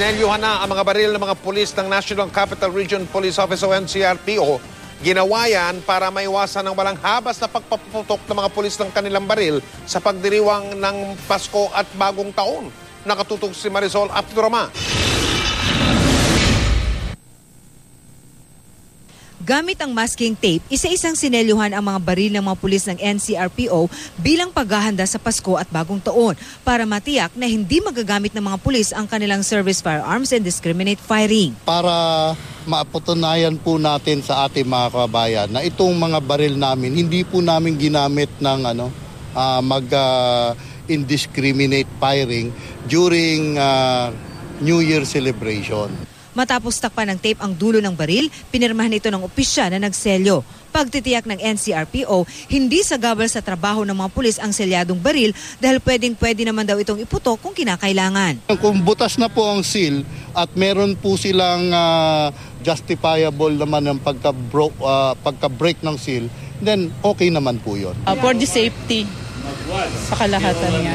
Nelyuhan na ang mga baril ng mga pulis ng National Capital Region Police Office o NCRPO. Ginawa yan para maiwasan ng walang habas na pagpaputok ng mga pulis ng kanilang baril sa pagdiriwang ng Pasko at Bagong Taon. Nakatutok si Marisol Abdurrahman. Gamit ang masking tape, isa-isang sinelyuhan ang mga baril ng mga pulis ng NCRPO bilang paghahanda sa Pasko at Bagong Taon para matiyak na hindi magagamit ng mga pulis ang kanilang service firearms and discriminate firing. para mapatunayan po natin sa ating mga kababayan na itong mga baril namin hindi po namin ginamit ng ano ah, mag ah, indiscriminate firing during ah, New Year celebration. Matapos takpan ng tape ang dulo ng baril, pinirmahan ito ng opisya na nagselyo. Pagtitiyak ng NCRPO, hindi sagabal sa trabaho ng mga pulis ang selyadong baril dahil pwedeng pwede naman daw itong iputok kung kinakailangan. Kung butas na po ang seal at meron po silang ah, justifiable naman ng pagka, pagka-break ng seal, then okay naman po yun. Uh, for the safety sa kalahatan niya.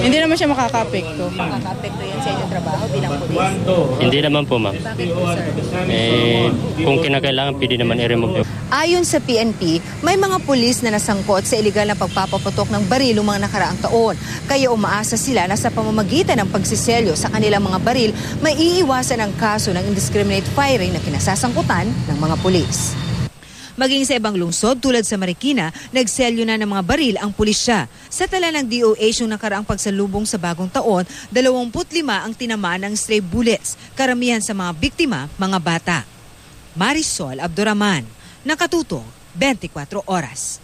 Hindi naman siya makaka-apekto. Makaka-apekto yan sa inyong trabaho bilang pulis. Hindi naman po, ma'am. Bakit po, sir? Eh, kung kinakailangan, pwede naman i-remove Ayon sa PNP, may mga pulis na nasangkot sa iligal na pagpapaputok ng baril mga nakaraang taon. Kaya umaasa sila na sa pamamagitan ng pagsiselyo sa kanilang mga baril, may iiwasan ang kaso ng indiscriminate firing na kinasasangkutan ng mga pulis. Maging sa ibang lungsod tulad sa Marikina, nagselyo na ng mga baril ang pulisya. Sa tala ng DOH yung nakaraang pagsalubong sa bagong taon, 25 ang tinamaan ng stray bullets, karamihan sa mga biktima, mga bata. Marisol Abduraman, nakatuto 24 oras.